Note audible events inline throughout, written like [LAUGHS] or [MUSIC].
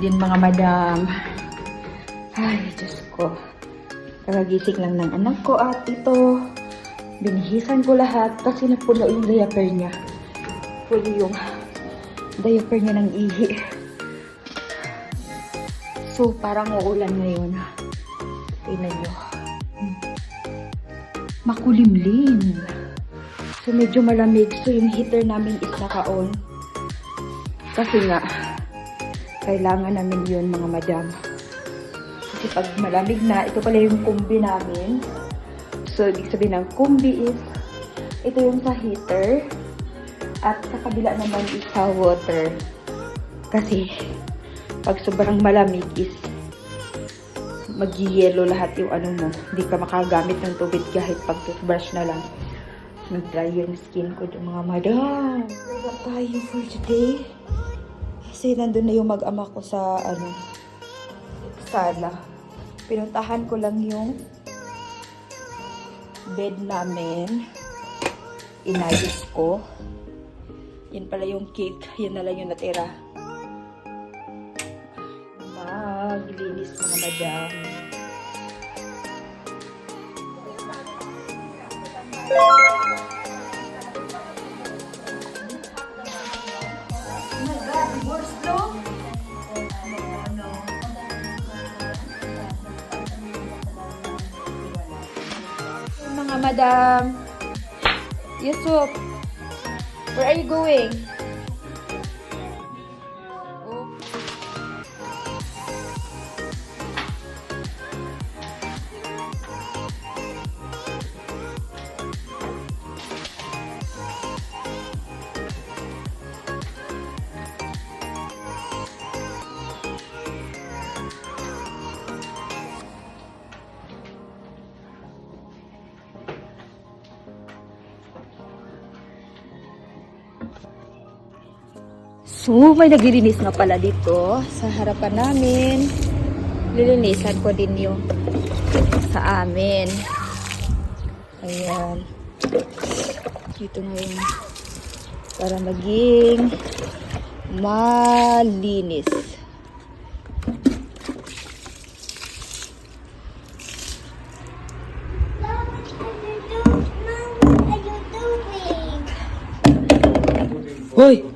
din mga madam. Ay, Diyos ko. Kagagising lang ng anak ko at ito, binihisan ko lahat kasi napuno yung diaper niya. Full yung diaper niya ng ihi. So, parang uulan ngayon. Tingnan nyo. Makulimlim. So, medyo malamig. So, yung heater namin is naka-on. Kasi nga, kailangan namin yun mga madam. Kasi pag malamig na, ito pala yung kumbi namin. So, ibig sabihin ng kumbi is, ito yung sa heater. At sa kabila naman is sa water. Kasi, pag sobrang malamig is, mag-yellow lahat yung ano mo. Hindi ka makagamit ng tubig kahit pag toothbrush na lang. Nag-dry yung skin ko mga madam. Wala tayo for today. Kasi nandun na yung mag-ama ko sa ano, sala. Pinuntahan ko lang yung bed namin. Inayos ko. Yan pala yung cake. Yan na lang yung natira. Maglinis mga madam. Mga madam. Yusuf, where are you going? So, may naglilinis nga pala dito sa harapan namin. Lilinisan ko din yung sa amin. Ayan. Dito ngayon. Para maging malinis. Hoy!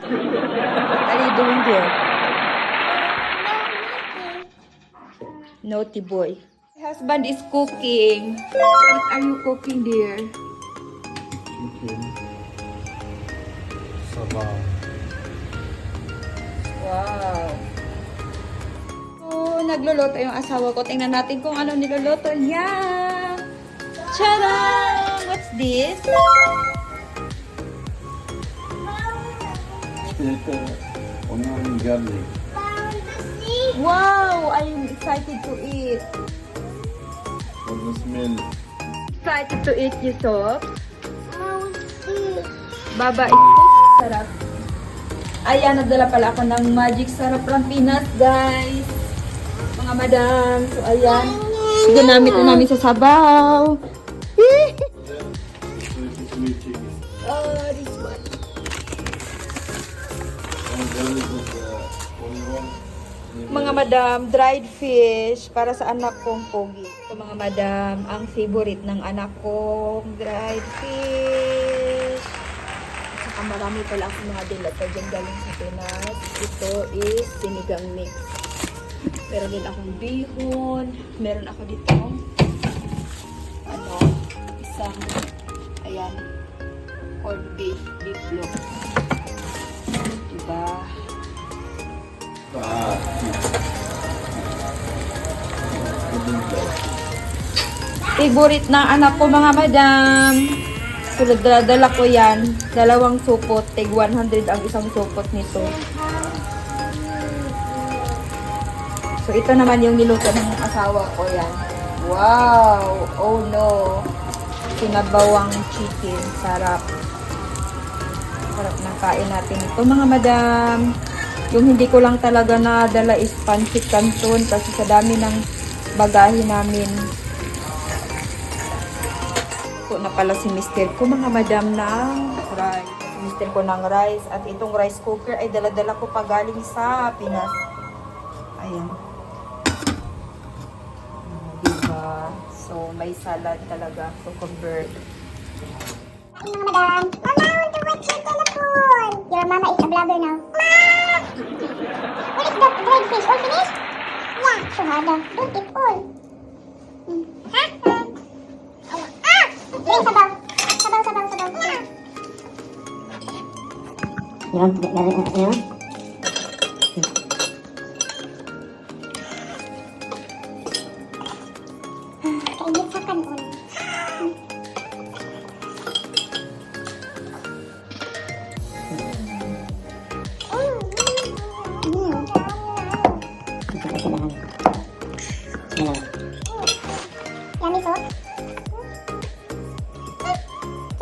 What are you doing there? Naughty boy. My husband is cooking. What are you cooking dear? Chicken. Sabaw. Wow. So, nagluluto yung asawa ko. Tingnan natin kung ano niluluto niya. Tcharam! What's this? Onion, garlic. Wow! I'm excited to eat. For the smell. Excited to eat, Yusuf. Baba is sarap. Ayan, nagdala pala ako ng magic sarap from Pinas, guys. Mga madam. So, ayan. Ginamit na namin sa sabaw. Oh, this one. Mga madam, dried fish para sa anak kong pogi. So, mga madam, ang favorite ng anak kong dried fish. At saka marami pala akong mga dilata dyan galing sa Pinas. Ito is sinigang mix. Meron din akong bihon. Meron ako dito ano, isang ayan, corned beef, beef loaf. Diba? Ah, Favorite ng anak ko mga madam. So, dala ko yan. Dalawang supot. Tig 100 ang isang supot nito. So, ito naman yung niluto ng asawa ko yan. Wow! Oh no! Sinabawang chicken. Sarap. Sarap ng kain natin ito mga madam. Yung hindi ko lang talaga nadala is pancit canton kasi sa dami ng bagahe namin. Ito na pala si mister ko mga madam ng rice. Mister ko ng rice at itong rice cooker ay dala-dala ko pa galing sa Pinas. Ayan. Diba? So, may salad talaga to convert. Mga madam. Mama, I want to watch your telephone. Your mama is a vlogger now. Ma! What is that dried fish? All finished? Yeah, Shahada. Don't eat all. Ah! Drink sabaw. Sabaw, sabaw, sabaw. Yeah. Yun, yun, yun. Kainit sa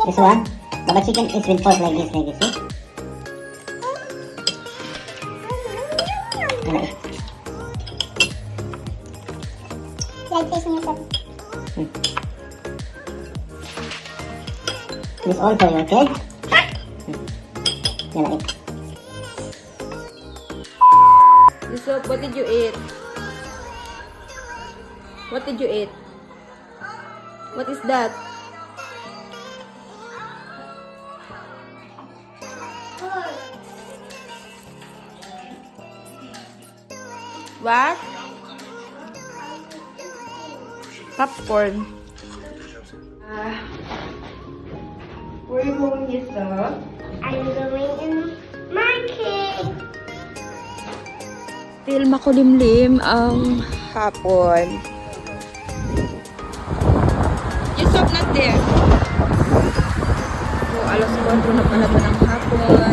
This one, Baba chicken is with pork like this, like this, see? Eh? Dried fish niya sa This all for you, okay? Yan na eh. Yusuf, what did you eat? What did you eat? What is that? What? Popcorn. Ah. where you going, Yusuf? I'm going in market. Still makulimlim ang hapon. Yusuf, not there. So, alas 4 na pala ba ng hapon?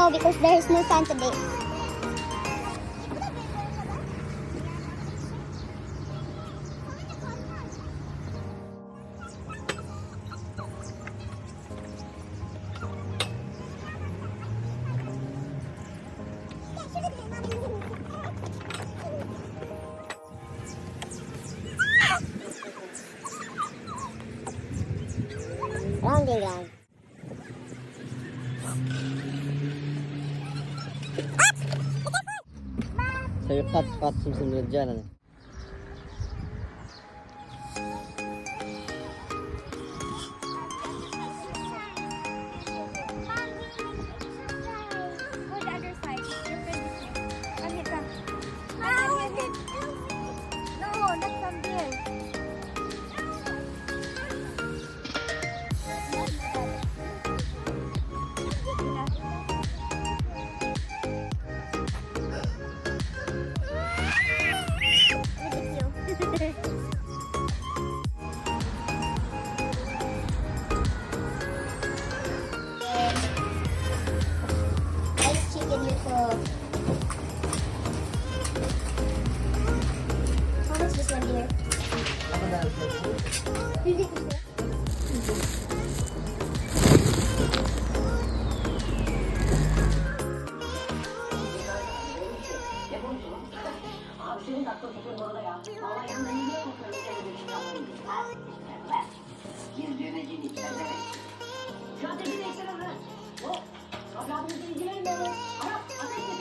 No, because there is no sun today. Rounding round. संयुक्तात पाच सुरू झालं Hehehehe [LAUGHS]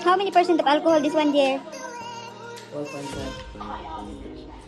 How many percent of alcohol this one, dear? 12.5.